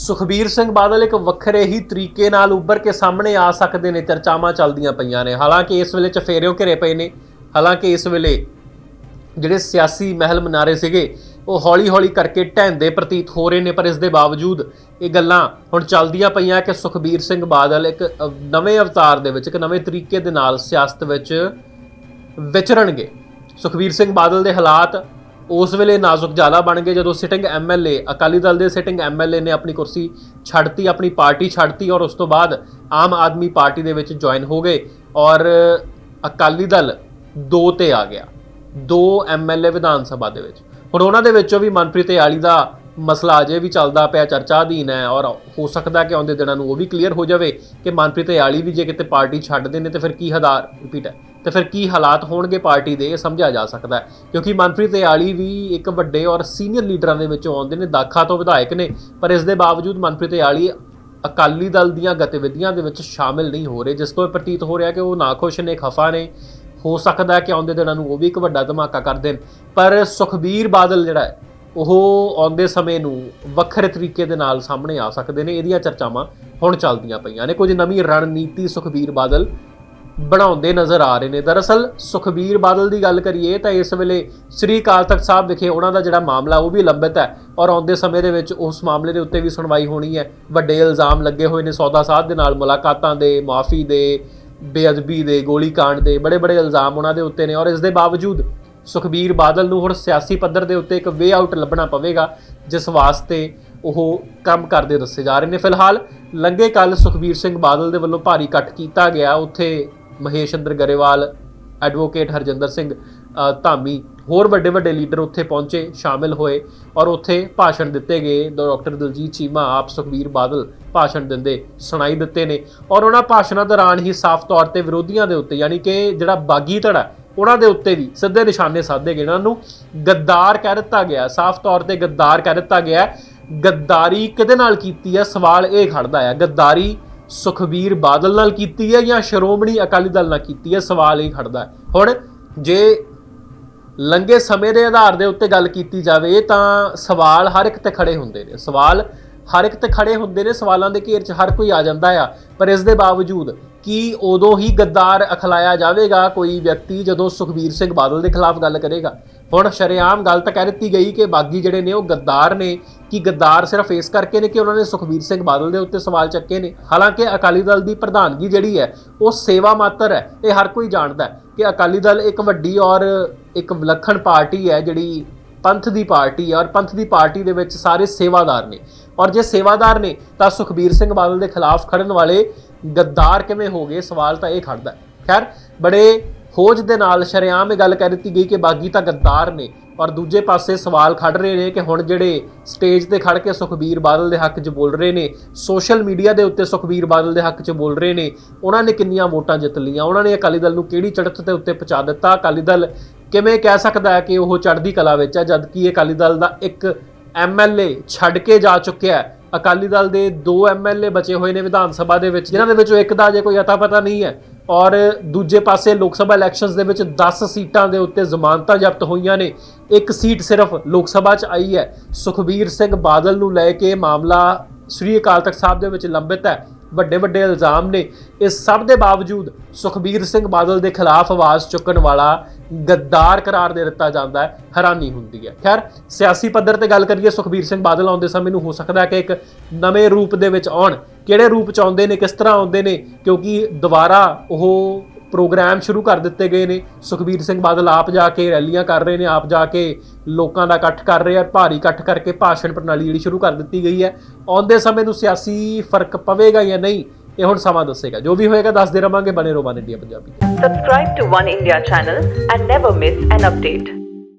ਸੁਖਬੀਰ ਸਿੰਘ ਬਾਦਲ ਇੱਕ ਵੱਖਰੇ ਹੀ ਤਰੀਕੇ ਨਾਲ ਉੱਭਰ ਕੇ ਸਾਹਮਣੇ ਆ ਸਕਦੇ ਨੇ, ਚਰਚਾਵਾਂ ਚੱਲਦੀਆਂ ਪਈਆਂ ਨੇ। ਹਾਲਾਂਕਿ ਇਸ ਵੇਲੇ ਚਫੇਰਿਓ ਘਿਰੇ ਪਏ ਨੇ। ਹਾਲਾਂਕਿ ਇਸ ਵੇਲੇ ਜਿਹੜੇ ਸਿਆਸੀ ਮਹਿਲ ਮਨਾਰੇ ਸੀਗੇ, ਉਹ ਹੌਲੀ-ਹੌਲੀ ਕਰਕੇ ਢਹਿੰਦੇ ਪ੍ਰਤੀਤ ਹੋ ਰਹੇ ਨੇ, ਪਰ ਇਸ ਦੇ ਬਾਵਜੂਦ ਇਹ ਗੱਲਾਂ ਹੁਣ ਚੱਲਦੀਆਂ ਪਈਆਂ ਕਿ ਸੁਖਬੀਰ ਸਿੰਘ ਬਾਦਲ ਇੱਕ ਨਵੇਂ ਅਵਤਾਰ ਦੇ ਵਿੱਚ, ਇੱਕ ਨਵੇਂ ਤਰੀਕੇ ਦੇ ਨਾਲ ਸਿਆਸਤ ਵਿੱਚ ਵਿਚਰਨਗੇ। ਸੁਖਬੀਰ ਸਿੰਘ ਬਾਦਲ ਦੇ ਹਾਲਾਤ ਉਸ ਵੇਲੇ ਨਾਜ਼ੁਕ ਜ਼ਾਲਾ ਬਣ ਗਏ ਜਦੋਂ ਸਿਟਿੰਗ ਐਮਐਲਏ ਅਕਾਲੀ ਦਲ ਦੇ ਸਿਟਿੰਗ ਐਮਐਲਏ ਨੇ ਆਪਣੀ ਕੁਰਸੀ ਛੱਡਤੀ, ਆਪਣੀ ਪਾਰਟੀ ਛੱਡਤੀ ਔਰ ਉਸ ਤੋਂ ਬਾਅਦ ਆਮ ਆਦਮੀ ਪਾਰਟੀ ਦੇ ਵਿੱਚ ਜੁਆਇਨ ਹੋ ਗਏ ਔਰ ਅਕਾਲੀ ਦਲ ਦੋ ਤੇ ਆ ਗਿਆ, ਦੋ ਐਮਐਲਏ ਵਿਧਾਨ ਸਭਾ ਦੇ ਵਿੱਚ। ਹੁਣ ਉਹਨਾਂ ਦੇ ਵਿੱਚੋਂ ਵੀ ਮਨਪ੍ਰੀਤ ਆਲੀ ਦਾ ਮਸਲਾ ਅਜੇ ਵੀ ਚੱਲਦਾ ਪਿਆ, ਚਰਚਾ ਅਧੀਨ ਹੈ ਔਰ ਹੋ ਸਕਦਾ ਕਿ ਆਉਂਦੇ ਦਿਨਾਂ ਨੂੰ ਉਹ ਵੀ ਕਲੀਅਰ ਹੋ ਜਾਵੇ ਕਿ ਮਨਪ੍ਰੀਤ ਆਲੀ ਵੀ ਜੇ ਕਿਤੇ ਪਾਰਟੀ ਛੱਡਦੇ ਨੇ ਤੇ ਫਿਰ ਕੀ ਹਦਾਰ ਰਿਪੀਟ ਹੈ। ਤੇ ਫਿਰ ਕੀ ਹਾਲਾਤ ਹੋਣਗੇ ਪਾਰਟੀ ਦੇ, ਇਹ ਸਮਝਿਆ ਜਾ ਸਕਦਾ ਹੈ। ਕਿਉਂਕਿ ਮਨਪ੍ਰੀਤ ਆਲੀ ਵੀ ਇੱਕ ਵੱਡੇ ਔਰ ਸੀਨੀਅਰ ਲੀਡਰਾਂ ਦੇ ਵਿੱਚੋਂ ਆਉਂਦੇ ਨੇ, ਦਾਖਾ ਤੋਂ ਵਿਧਾਇਕ ਨੇ, ਪਰ ਇਸ ਦੇ ਬਾਵਜੂਦ ਮਨਪ੍ਰੀਤ ਆਲੀ ਅਕਾਲੀ ਦਲ ਦੀਆਂ ਗਤੀਵਿਧੀਆਂ ਦੇ ਵਿੱਚ ਸ਼ਾਮਿਲ ਨਹੀਂ ਹੋ ਰਹੇ, ਜਿਸ ਤੋਂ ਇਹ ਪ੍ਰਤੀਤ ਹੋ ਰਿਹਾ ਕਿ ਉਹ ਨਾਖੁਸ਼ ਨੇ, ਖਫਾ ਨੇ। ਹੋ ਸਕਦਾ ਹੈ ਕਿ ਆਉਂਦੇ ਦਿਨਾਂ ਨੂੰ ਉਹ ਵੀ ਇੱਕ ਵੱਡਾ ਧਮਾਕਾ ਕਰ ਦੇਣ। ਪਰ ਸੁਖਬੀਰ ਬਾਦਲ ਜਿਹੜਾ ਹੈ, ਉਹ ਆਉਂਦੇ ਸਮੇਂ ਨੂੰ ਵੱਖਰੇ ਤਰੀਕੇ ਦੇ ਨਾਲ ਸਾਹਮਣੇ ਆ ਸਕਦੇ ਨੇ, ਇਹਦੀਆਂ ਚਰਚਾਵਾਂ ਹੁਣ ਚੱਲਦੀਆਂ ਪਈਆਂ ਨੇ। ਕੁਝ ਨਵੀਂ ਰਣਨੀਤੀ ਸੁਖਬੀਰ ਬਾਦਲ ਬਣਾਉਂਦੇ ਨਜ਼ਰ ਆ ਰਹੇ ਨੇ। ਦਰਅਸਲ, ਸੁਖਬੀਰ ਬਾਦਲ ਦੀ ਗੱਲ ਕਰੀਏ ਤਾਂ ਇਸ ਵੇਲੇ ਸ੍ਰੀ ਅਕਾਲ ਤਖਤ ਸਾਹਿਬ ਵਿਖੇ ਉਹਨਾਂ ਦਾ ਜਿਹੜਾ ਮਾਮਲਾ, ਉਹ ਵੀ ਲੰਬਿਤ ਹੈ ਔਰ ਆਉਂਦੇ ਸਮੇਂ ਦੇ ਵਿੱਚ ਉਸ ਮਾਮਲੇ ਦੇ ਉੱਤੇ ਵੀ ਸੁਣਵਾਈ ਹੋਣੀ ਹੈ। ਵੱਡੇ ਇਲਜ਼ਾਮ ਲੱਗੇ ਹੋਏ ਨੇ ਸੌਦਾ ਸਾਧ ਦੇ ਨਾਲ, ਮੁਲਾਕਾਤਾਂ ਦੇ, ਮਾਫੀ ਦੇ, ਬੇਅਦਬੀ ਦੇ ਗੋਲੀकांड ਦੇ ਬੜੇ ਬੜੇ ਇਲਜ਼ਾਮ ਉਹਨਾਂ ਦੇ ਉੱਤੇ ਨੇ ਔਰ ਇਸ ਦੇ ਬਾਵਜੂਦ ਸੁਖਬੀਰ ਬਾਦਲ ਨੂੰ ਹੁਣ ਸਿਆਸੀ ਪੱਧਰ ਦੇ ਉੱਤੇ ਇੱਕ ਵੇ ਆਊਟ ਲੱਭਣਾ ਪਵੇਗਾ, ਜਿਸ ਵਾਸਤੇ ਉਹ ਕੰਮ ਕਰਦੇ ਦੱਸੇ ਜਾ ਰਹੇ ਨੇ। ਫਿਲਹਾਲ ਲੰਗੇ ਕੱਲ ਸੁਖਬੀਰ ਸਿੰਘ ਬਾਦਲ ਦੇ ਵੱਲੋਂ ਭਾਰੀ ਇਕੱਠ ਕੀਤਾ ਗਿਆ। ਉੱਥੇ ਮਹੇਸ਼ ਚੰਦਰ ਗਰੇਵਾਲ ਐਡਵੋਕੇਟ ਹਰਜਿੰਦਰ ਸਿੰਘ ਧਾਮੀ, ਹੋਰ ਵੱਡੇ ਵੱਡੇ ਲੀਡਰ ਉੱਥੇ ਪਹੁੰਚੇ, ਸ਼ਾਮਿਲ ਹੋਏ ਔਰ ਉੱਥੇ ਭਾਸ਼ਣ ਦਿੱਤੇ ਗਏ। ਡਾਕਟਰ ਦਲਜੀਤ ਚੀਮਾ ਆਪ ਸੁਖਬੀਰ ਬਾਦਲ ਭਾਸ਼ਣ ਦਿੰਦੇ, ਸੁਣਾਈ ਦਿੱਤੇ ਨੇ ਔਰ ਉਹਨਾਂ ਭਾਸ਼ਣਾਂ ਦੌਰਾਨ ਹੀ ਸਾਫ਼ ਤੌਰ ਤੇ ਵਿਰੋਧੀਆਂ ਦੇ ਉੱਤੇ ਯਾਨੀ ਕਿ ਜਿਹੜਾ ਬਾਗੀ ਧੜਾ ਉਹਨਾਂ ਦੇ ਉੱਤੇ ਵੀ ਸਿੱਧੇ ਨਿਸ਼ਾਨੇ ਸਾਧੇ ਗਏ। ਉਹਨਾਂ ਨੂੰ ਗੱਦਾਰ ਕਹਿ ਦਿੱਤਾ ਗਿਆ, ਸਾਫ਼ ਤੌਰ ਤੇ ਗੱਦਾਰ ਕਹਿ ਦਿੱਤਾ ਗਿਆ। ਗੱਦਾਰੀ ਕਿਹਦੇ ਨਾਲ ਕੀਤੀ ਹੈ? ਸਵਾਲ ਇਹ ਖੜਦਾ ਹੈ ਗੱਦਾਰੀ ਸੁਖਬੀਰ ਬਾਦਲ ਨਾਲ ਕੀਤੀ ਹੈ ਜਾਂ ਸ਼੍ਰੋਮਣੀ ਅਕਾਲੀ ਦਲ ਨਾਲ ਕੀਤੀ ਹੈ? ਸਵਾਲ ਇਹ ਖੜਦਾ ਹੈ। ਹੁਣ ਜੇ ਲੰਗੇ ਸਮੇਂ ਦੇ ਆਧਾਰ ਦੇ ਉੱਤੇ ਗੱਲ ਕੀਤੀ ਜਾਵੇ ਤਾਂ ਸਵਾਲ ਹਰ ਇੱਕ ਤੇ ਖੜੇ ਹੁੰਦੇ ਨੇ। ਸਵਾਲ ਹਰ ਇੱਕ ਤੇ ਖੜੇ ਹੁੰਦੇ ਨੇ, ਸਵਾਲਾਂ ਦੇ ਘੇਰ 'ਚ ਹਰ ਕੋਈ ਆ ਜਾਂਦਾ ਆ। ਪਰ ਇਸ ਦੇ ਬਾਵਜੂਦ ਕਿ ਉਦੋਂ ਹੀ ਗੱਦਾਰ ਅਖਲਾਇਆ ਜਾਵੇਗਾ? ਕੋਈ ਵਿਅਕਤੀ ਜਦੋਂ ਸੁਖਬੀਰ ਸਿੰਘ ਬਾਦਲ ਦੇ ਖਿਲਾਫ ਗੱਲ ਕਰੇਗਾ? ਹੁਣ ਸ਼ਰੇਆਮ ਗੱਲ ਤਾਂ ਕਹਿ ਦਿੱਤੀ ਗਈ ਕਿ ਬਾਗੀ ਜਿਹੜੇ ਨੇ ਉਹ ਗੱਦਾਰ ਨੇ। ਕਿ ਗੱਦਾਰ ਸਿਰਫ ਇਸ ਕਰਕੇ ਨੇ ਕਿ ਉਹਨਾਂ ਨੇ ਸੁਖਬੀਰ ਸਿੰਘ ਬਾਦਲ ਦੇ ਉੱਤੇ ਸਵਾਲ ਚੱਕੇ ਨੇ? ਹਾਲਾਂਕਿ ਅਕਾਲੀ ਦਲ ਦੀ ਪ੍ਰਧਾਨਗੀ ਜਿਹੜੀ ਹੈ, ਉਹ ਸੇਵਾ ਮਾਤਰ ਹੈ। ਇਹ ਹਰ ਕੋਈ ਜਾਣਦਾ ਹੈ ਕਿ ਅਕਾਲੀ ਦਲ ਇੱਕ ਵੱਡੀ ਔਰ ਇੱਕ ਵਿਲੱਖਣ ਪਾਰਟੀ ਹੈ, ਜਿਹੜੀ ਪੰਥ ਦੀ ਪਾਰਟੀ ਹੈ ਔਰ ਪੰਥ ਦੀ ਪਾਰਟੀ ਦੇ ਵਿੱਚ ਸਾਰੇ ਸੇਵਾਦਾਰ ਨੇ। ਔਰ ਜੇ ਸੇਵਾਦਾਰ ਨੇ, ਤਾਂ ਸੁਖਬੀਰ ਸਿੰਘ ਬਾਦਲ ਦੇ ਖਿਲਾਫ ਖੜਨ ਵਾਲੇ ਗੱਦਾਰ ਕਿਵੇਂ ਹੋ ਗਏ? ਸਵਾਲ ਤਾਂ ਇਹ ਖੜਦਾ ਹੈ। ਖੈਰ, ਬੜੇ ਖੋਜ ਦੇ ਨਾਲ ਸ਼ਰੇਆਮ ਇਹ ਗੱਲ ਕਹਿ ਦਿੱਤੀ ਗਈ ਕਿ ਬਾਗੀ ਤਾਂ ਗੱਦਾਰ ਨੇ ਔਰ ਦੂਜੇ ਪਾਸੇ ਸਵਾਲ ਖੜ ਰਹੇ ਨੇ ਕਿ ਹੁਣ ਜਿਹੜੇ ਸਟੇਜ ਤੇ ਖੜ ਕੇ ਸੁਖਬੀਰ ਬਾਦਲ ਦੇ ਹੱਕ 'ਚ ਬੋਲ ਰਹੇ ਨੇ, ਸੋਸ਼ਲ ਮੀਡੀਆ ਦੇ ਉੱਤੇ ਸੁਖਬੀਰ ਬਾਦਲ ਦੇ ਹੱਕ 'ਚ ਬੋਲ ਰਹੇ ਨੇ, ਉਹਨਾਂ ਨੇ ਕਿੰਨੀਆਂ ਵੋਟਾਂ ਜਿੱਤ ਲਈਆਂ, ਉਹਨਾਂ ਨੇ ਅਕਾਲੀ ਦਲ ਨੂੰ ਕਿਹੜੀ ਚੜ੍ਹਤ ਤੇ ਉੱਤੇ ਪਹੁੰਚਾ ਦਿੱਤਾ? ਅਕਾਲੀ ਦਲ ਕਿਵੇਂ ਕਹਿ ਸਕਦਾ ਹੈ ਕਿ ਉਹ ਚੜ੍ਹਦੀ ਕਲਾ ਵਿੱਚ ਹੈ, ਜਦਕਿ ਅਕਾਲੀ ਦਲ ਦਾ ਇੱਕ ਐਮਐਲਏ ਛੱਡ ਕੇ ਜਾ ਚੁੱਕਿਆ ਹੈ? ਅਕਾਲੀ ਦਲ ਦੇ ਦੋ ਐਮਐਲਏ ਬਚੇ ਹੋਏ ਨੇ ਵਿਧਾਨ ਸਭਾ ਦੇ ਵਿੱਚ, ਜਿਨ੍ਹਾਂ ਦੇ ਵਿੱਚੋਂ ਇੱਕ ਦਾ ਜੇ ਕੋਈ ਅਤਾ ਪਤਾ ਨਹੀਂ ਹੈ। ਔਰ ਦੂਜੇ ਪਾਸੇ ਲੋਕ ਸਭਾ ਇਲੈਕਸ਼ਨਸ ਦੇ ਵਿੱਚ 10 ਸੀਟਾਂ ਦੇ ਉੱਤੇ ਜ਼ਮਾਨਤਾਂ ਜ਼ਬਤ ਹੋਈਆਂ ਨੇ। ਇੱਕ ਸੀਟ ਸਿਰਫ ਲੋਕ ਸਭਾ 'ਚ ਆਈ ਹੈ। ਸੁਖਬੀਰ ਸਿੰਘ ਬਾਦਲ ਨੂੰ ਲੈ ਕੇ ਮਾਮਲਾ ਸ੍ਰੀ ਅਕਾਲ ਤਖਤ ਸਾਹਿਬ ਦੇ ਵਿੱਚ ਲੰਬਿਤ ਹੈ। ਵੱਡੇ ਵੱਡੇ ਇਲਜ਼ਾਮ ਨੇ। ਇਸ ਸਭ ਦੇ ਬਾਵਜੂਦ ਸੁਖਬੀਰ ਸਿੰਘ ਬਾਦਲ ਦੇ ਖਿਲਾਫ ਆਵਾਜ਼ ਚੁੱਕਣ ਵਾਲਾ ਗੱਦਾਰ ਕਰਾਰ ਦੇ ਦਿੱਤਾ ਜਾਂਦਾ ਹੈ, ਹੈਰਾਨੀ ਹੁੰਦੀ ਹੈ। ਖੈਰ, ਸਿਆਸੀ ਪੱਧਰ ਤੇ ਗੱਲ ਕਰੀਏ, ਸੁਖਬੀਰ ਸਿੰਘ ਬਾਦਲ ਆਉਂਦੇ ਸਮੇਂ ਨੂੰ ਹੋ ਸਕਦਾ ਹੈ ਕਿ ਇੱਕ ਨਵੇਂ ਰੂਪ ਦੇ ਵਿੱਚ ਆਉਣ। ਕਿਹੜੇ ਰੂਪ ਚ ਆਉਂਦੇ ਨੇ, ਕਿਸ ਤਰ੍ਹਾਂ ਆਉਂਦੇ ਨੇ? ਕਿਉਂਕਿ ਦੁਬਾਰਾ ਉਹ ਪ੍ਰੋਗਰਾਮ ਸ਼ੁਰੂ ਕਰ ਦਿੱਤੇ ਗਏ ਨੇ। ਸੁਖਬੀਰ ਸਿੰਘ ਬਾਦਲ ਆਪ ਜਾ ਕੇ ਰੈਲੀਆਂ ਕਰ ਰਹੇ ਨੇ, ਆਪ ਜਾ ਕੇ ਲੋਕਾਂ ਦਾ ਇਕੱਠ ਕਰ ਰਹੇ ਆ, ਭਾਰੀ ਇਕੱਠ ਕਰਕੇ ਭਾਸ਼ਣ ਪ੍ਰਣਾਲੀ ਜਿਹੜੀ ਸ਼ੁਰੂ ਕਰ ਦਿੱਤੀ ਗਈ ਹੈ। ਆਉਂਦੇ ਸਮੇਂ ਨੂੰ ਸਿਆਸੀ ਫ਼ਰਕ ਪਵੇਗਾ ਜਾਂ ਨਹੀਂ ਇਹ ਹੁਣ ਸਮਾਂ ਦੱਸੇਗਾ ਜੋ ਵੀ ਹੋਏਗਾ ਦੱਸਦੇ ਰਵਾਂਗੇ ਬਣੇ ਰਹੋ One India Punjabi subscribe to One India channel and never miss an update